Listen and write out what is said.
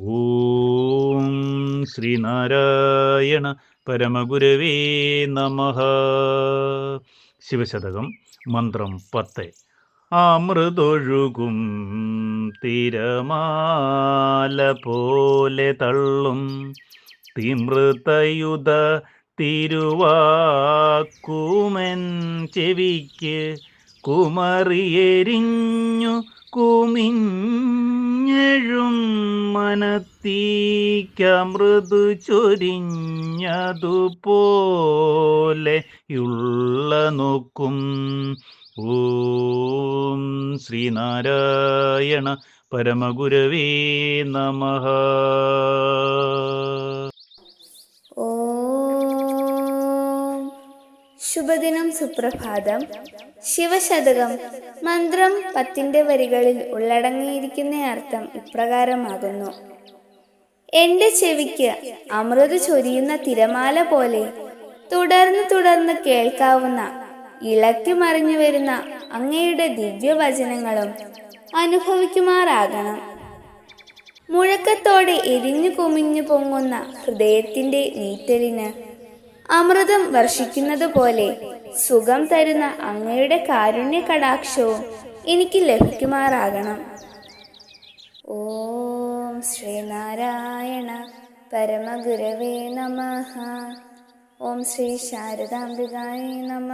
ഓം ശ്രീനാരായണ പരമഗുരവേ നമ. ശിവശതകം മന്ത്രം പത്ത്. അമൃതൊഴുകും തിരമാല പോലെ തള്ളും. തിമൃതയുധ തിരുവാക്കുമൻ ചെവിക്ക്. കുമറിയെരിഞ്ഞു കുമിഞ്ഞഴും മനത്തീക്കമൃദു ചൊരിഞ്ഞതുപോലെയുള്ള നോക്കും. ഓം ശ്രീനാരായണ പരമഗുരവേ നമ. ഓം ശുഭദിനം സുപ്രഭാതം. ശിവശതകം. മന്ത്രം പത്തിന്റെ വരികളിൽ ഉള്ളടങ്ങിയിരിക്കുന്ന അർത്ഥം ഇപ്രകാരമാകുന്നു. എന്റെ ചെവിക്ക് അമൃത് ചൊരിയുന്ന തിരമാല പോലെ തുടർന്ന് തുടർന്ന് കേൾക്കാവുന്ന ഇളക്കി മറിഞ്ഞു വരുന്ന അങ്ങയുടെ ദിവ്യവചനങ്ങളും അനുഭവിക്കുമാറാകണം. മുഴക്കത്തോടെ എരിഞ്ഞു കുമിഞ്ഞു പൊങ്ങുന്ന ഹൃദയത്തിന്റെ നീറ്റലിന് അമൃതം വർഷിക്കുന്നത് പോലെ സുഖം തരുന്ന അങ്ങയുടെ കാരുണ്യ കടാക്ഷവും എനിക്ക് ലഭിക്കുമാറാകണം. ഓം ശ്രീനാരായണ പരമഗുരവേ നമ. ഓം ശ്രീ ശാരദാംബികായ നമ.